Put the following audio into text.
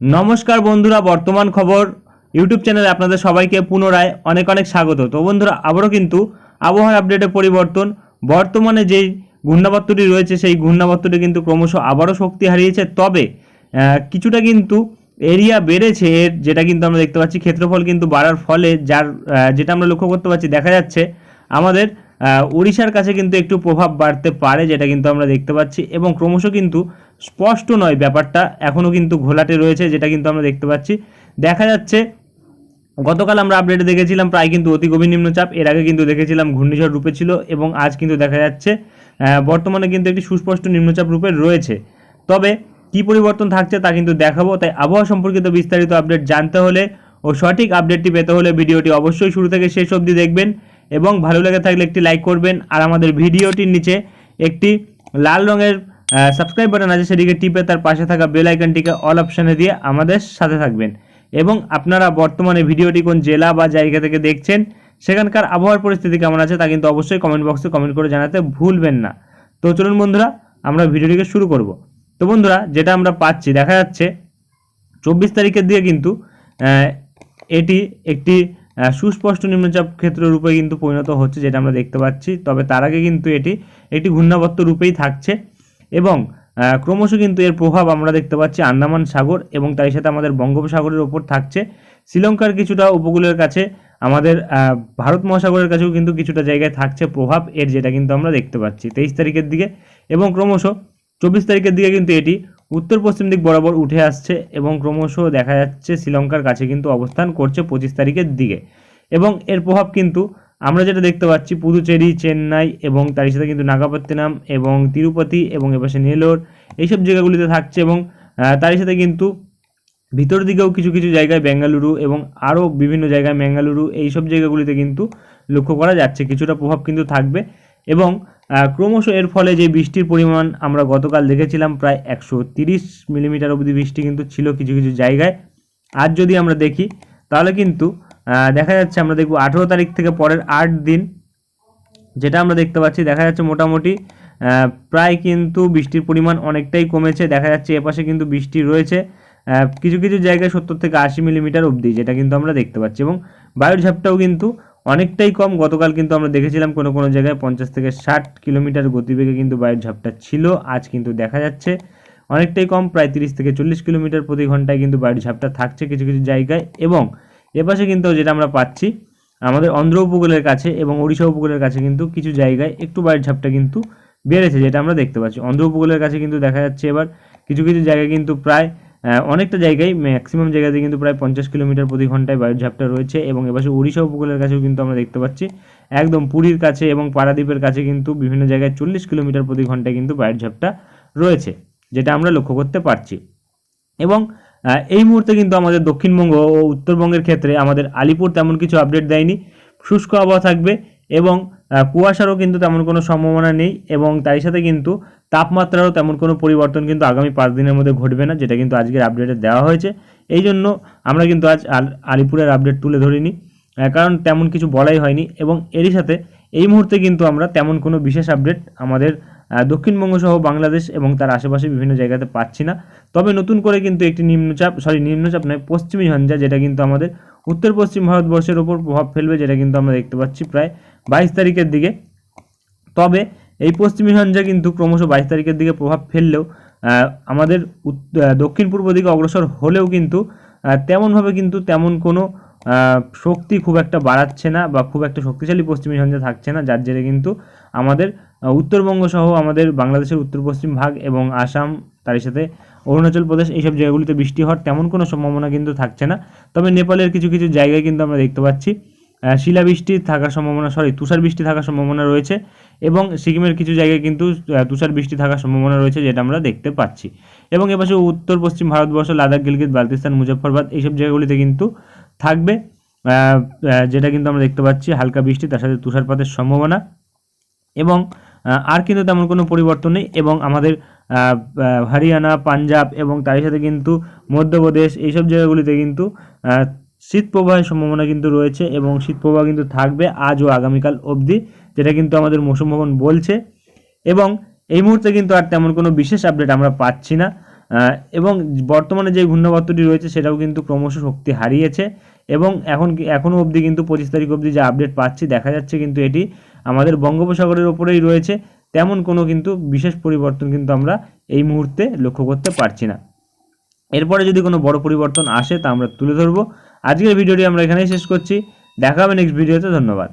নমস্কার বন্ধুরা, বর্তমান খবর। ইউটিউব চ্যানেলে আপনাদের সবাইকে পুনরায় অনেক অনেক স্বাগত। তো বন্ধুরা, আবারও কিন্তু আবহাওয়ার আপডেটে পরিবর্তন। বর্তমানে যেই ঘূর্ণাবর্তটি রয়েছে, সেই ঘূর্ণাবর্তটি কিন্তু ক্রমশ আবারও শক্তি হারিয়েছে। তবে কিছুটা কিন্তু এরিয়া বেড়েছে এর যেটা কিন্তু আমরা দেখতে পাচ্ছি। ক্ষেত্রফল কিন্তু বাড়ার ফলে, যার যেটা আমরা লক্ষ্য করতে পারছি, দেখা যাচ্ছে আমাদের উড়িষ্যার কাছে কিন্তু একটু প্রভাব বাড়তে পারে, যেটা কিন্তু আমরা দেখতে পাচ্ছি। এবং ক্রমশ কিন্তু স্পষ্ট নয় ব্যাপারটা এখনও কিন্তু ঘোলাটে রয়েছে, যেটা কিন্তু আমরা দেখতে পাচ্ছি। দেখা যাচ্ছে, গতকাল আমরা আপডেটে দেখেছিলাম প্রায় কিন্তু অতি গভীর নিম্নচাপ, এর আগে কিন্তু দেখেছিলাম ঘূর্ণিঝড় রূপে ছিল, এবং আজ কিন্তু দেখা যাচ্ছে বর্তমানে কিন্তু একটি সুস্পষ্ট নিম্নচাপ রূপে রয়েছে। তবে কি পরিবর্তন থাকছে তা কিন্তু দেখাবো, তাই আবহাওয়া সম্পর্কিত বিস্তারিত আপডেট জানতে হলে ও সঠিক আপডেটটি পেতে হলে ভিডিওটি অবশ্যই শুরু থেকে শেষ অবধি দেখবেন। এবং ভালো লেগে থাকলে একটি লাইক করবেন। আর আমাদের ভিডিওটির নিচে একটি লাল রঙের সাবস্ক্রাইব বাটন আছে সেটিকে টিপে তার পাশে থাকা বেল আইকনটিকে অল অপশানে দিয়ে আমাদের সাথে থাকবেন। এবং আপনারা বর্তমানে ভিডিওটি কোন জেলা বা জায়গা থেকে দেখছেন, সেখানকার আবহাওয়ার পরিস্থিতি কেমন আছে তা কিন্তু অবশ্যই কমেন্ট বক্সে কমেন্ট করে জানাতে ভুলবেন না। তো চলুন বন্ধুরা, আমরা ভিডিওটিকে শুরু করব। তো বন্ধুরা, যেটা আমরা পাচ্ছি, দেখা যাচ্ছে, চব্বিশ তারিখের দিকে কিন্তু এটি একটি সুস্পষ্ট নিম্নচাপ ক্ষেত্র রূপে কিন্তু পরিণত হচ্ছে, যেটা আমরা দেখতে পাচ্ছি। তবে তার আগে কিন্তু এটি একটি ঘূর্ণাবর্ত রূপেই থাকছে। এবং ক্রমশ কিন্তু এর প্রভাব আমরা দেখতে পাচ্ছি আন্দামান সাগর এবং তার সাথে আমাদের বঙ্গোপসাগরের ওপর থাকছে। শ্রীলঙ্কার কিছুটা উপকূলের কাছে, আমাদের ভারত মহাসাগরের কাছেও কিন্তু কিছুটা জায়গায় থাকছে প্রভাব এর, যেটা কিন্তু আমরা দেখতে পাচ্ছি। তেইশ তারিখের দিকে এবং ক্রমশ চব্বিশ তারিখের দিকে কিন্তু এটি উত্তর পশ্চিম দিক বরাবর উঠে আসছে এবং ক্রমশ দেখা যাচ্ছে শ্রীলঙ্কার কাছে কিন্তু অবস্থান করছে পঁচিশ তারিখের দিকে। এবং এর প্রভাব কিন্তু আমরা যেটা দেখতে পাচ্ছি, পুদুচেরি, চেন্নাই এবং তার সাথে কিন্তু নাগাপত্তিনাম এবং তিরুপতি এবং এপাশে নেলোর এইসব জায়গাগুলিতে থাকছে এবং তারই সাথে কিন্তু ভিতর দিকেও কিছু কিছু জায়গায় বেঙ্গালুরু এবং আরও বিভিন্ন জায়গায় ম্যাঙ্গালুরু এইসব জায়গাগুলিতে কিন্তু লক্ষ্য করা যাচ্ছে। কিছুটা প্রভাব কিন্তু থাকবে এবং ক্রমশ এর ফলে যে বৃষ্টির পরিমাণ আমরা গতকাল দেখেছিলাম প্রায় একশো তিরিশ মিলিমিটার অবধি বৃষ্টি কিন্তু ছিল কিছু কিছু জায়গায়। আজ যদি আমরা দেখি, তাহলে কিন্তু দেখা যাচ্ছে আমরা দেখব আঠেরো তারিখ থেকে পরের আট দিন, যেটা আমরা দেখতে পাচ্ছি, দেখা যাচ্ছে মোটামুটি প্রায় কিন্তু বৃষ্টির পরিমাণ অনেকটাই কমেছে। দেখা যাচ্ছে এপাশে কিন্তু বৃষ্টি রয়েছে কিছু কিছু জায়গায় সত্তর থেকে আশি মিলিমিটার অবধি, যেটা কিন্তু আমরা দেখতে পাচ্ছি। এবং বায়ুর ঝাপটাও কিন্তু অনেকটাই কম। গতকাল কিন্তু আমরা দেখেছিলাম কোনো কোনো জায়গায় পঞ্চাশ থেকে ষাট কিলোমিটার গতিবেগে কিন্তু বায়ুর ঝাপটা ছিল। আজ কিন্তু দেখা যাচ্ছে অনেকটাই কম, প্রায় তিরিশ থেকে চল্লিশ কিলোমিটার প্রতি ঘন্টায় কিন্তু বায়ুর ঝাপটা থাকছে কিছু কিছু জায়গায় এবং এপাশে কিন্তু যেটা আমরা পাচ্ছি, আমাদের অন্ধ্র উপকূলের কাছে এবং ওড়িশা উপকূলের কাছে কিন্তু কিছু জায়গায় একটু বায়ুর ঝাপটা কিন্তু বেড়েছে, যেটা আমরা দেখতে পাচ্ছি। অন্ধ্র উপকূলের কাছে কিন্তু দেখা যাচ্ছে এবার কিছু কিছু জায়গায় কিন্তু প্রায় অনেকটা জায়গায় ম্যাক্সিমাম জায়গাতে কিন্তু প্রায় পঞ্চাশ কিলোমিটার প্রতি ঘন্টায় বায়ুর ঝাপটা রয়েছে এবং এপাশে ওড়িশা উপকূলের কাছেও কিন্তু আমরা দেখতে পাচ্ছি। একদম পুরীর কাছে এবং পারাদ্বীপের কাছে কিন্তু বিভিন্ন জায়গায় চল্লিশ কিলোমিটার প্রতি ঘন্টায় কিন্তু বায়ুর ঝাপটা রয়েছে, যেটা আমরা লক্ষ্য করতে পারছি। এবং এই মুহূর্তে কিন্তু আমাদের দক্ষিণবঙ্গ ও উত্তরবঙ্গের ক্ষেত্রে আমাদের আলিপুর তেমন কিছু আপডেট দেয়নি। শুষ্ক আবহাওয়া থাকবে এবং কুয়াশারও কিন্তু তেমন কোনো সম্ভাবনা নেই এবং তারই সাথে কিন্তু তাপমাত্রারও তেমন কোনো পরিবর্তন কিন্তু আগামী পাঁচ দিনের মধ্যে ঘটবে না, যেটা কিন্তু আজকের আপডেটে দেওয়া হয়েছে। এই জন্য আমরা কিন্তু আজ আল- আলিপুরের আপডেট তুলে ধরিনি কারণ তেমন কিছু বলাই হয়নি এবং এরই সাথে এই মুহূর্তে কিন্তু আমরা তেমন কোনো বিশেষ আপডেট আমাদের দক্ষিণবঙ্গ সহ বাংলাদেশ এবং তার আশেপাশে বিভিন্ন জায়গাতে পাচ্ছি না। তবে নতুন করে কিন্তু একটি নিম্নচাপ সরি নিম্নচাপ নয়, পশ্চিমী ঝঞ্ঝা, যেটা কিন্তু আমাদের উত্তর পশ্চিম ভারতবর্ষের ওপর প্রভাব ফেলবে, যেটা কিন্তু আমরা দেখতে পাচ্ছি প্রায় বাইশ তারিখের দিকে। তবে এই পশ্চিমী ঝঞ্ঝা কিন্তু ক্রমশ বাইশ তারিখের দিকে প্রভাব ফেললেও আমাদের দক্ষিণ পূর্ব দিকে অগ্রসর হলেও কিন্তু তেমনভাবে কিন্তু তেমন কোনো শক্তি খুব একটা বাড়াচ্ছে না বা খুব একটা শক্তিশালী পশ্চিমী ঝঞ্ঝা থাকছে না, যার জেরে কিন্তু আমাদের উত্তরবঙ্গ সহ আমাদের বাংলাদেশের উত্তর পশ্চিম ভাগ এবং আসাম, তার সাথে অরুণাচল প্রদেশ এইসব জায়গাগুলিতে বৃষ্টি হওয়ার তেমন কোনো সম্ভাবনা কিন্তু থাকছে না। তবে নেপালের কিছু কিছু জায়গায় কিন্তু আমরা দেখতে পাচ্ছি শিলাবৃষ্টি থাকার সম্ভাবনা সরি তুষার বৃষ্টি থাকার সম্ভাবনা রয়েছে এবং সিকিমের কিছু জায়গায় কিন্তু তুষার বৃষ্টি থাকার সম্ভাবনা রয়েছে যেটা আমরা দেখতে পাচ্ছি। এবং এপাশে উত্তর পশ্চিম ভারতবর্ষ, লাদাখ, গিলগিত বালতিস্তান মুজফ্ফরবাদ এইসব জায়গাগুলিতে কিন্তু থাকবে যেটা কিন্তু আমরা দেখতে পাচ্ছি হালকা বৃষ্টি, তার সাথে তুষারপাতের সম্ভাবনা এবং আর কিন্তু তেমন কোনো পরিবর্তন নেই এবং আমাদের হরিয়ানা, পাঞ্জাব এবং তার সাথে কিন্তু মধ্যপ্রদেশ এইসব জায়গাগুলিতে কিন্তু শীত প্রবাহের সম্ভাবনা কিন্তু রয়েছে এবং শীত প্রবাহ কিন্তু থাকবে আজ ও আগামীকাল অবধি, যেটা কিন্তু আমাদের মৌসুম ভবন বলছে। এবং এই মুহূর্তে কিন্তু আর তেমন কোনো বিশেষ আপডেট আমরা পাচ্ছি না। এবং বর্তমানে যে ঘূর্ণাবর্তটি রয়েছে সেটাও কিন্তু ক্রমশ শক্তি হারিয়েছে এবং এখন এখনও অবধি কিন্তু পঁচিশ তারিখ অবধি যে আপডেট পাচ্ছি দেখা যাচ্ছে কিন্তু এটি আমাদের বঙ্গোপসাগরের ওপরেই রয়েছে, তেমন কোনো কিন্তু বিশেষ পরিবর্তন কিন্তু আমরা এই মুহূর্তে লক্ষ্য করতে পারছি না। এরপরে যদি কোনো বড় পরিবর্তন আসে তা আমরা তুলে ধরবো। আজকের ভিডিওটি আমরা এখানেই শেষ করছি। দেখা হবে নেক্সট ভিডিওতে ধন্যবাদ।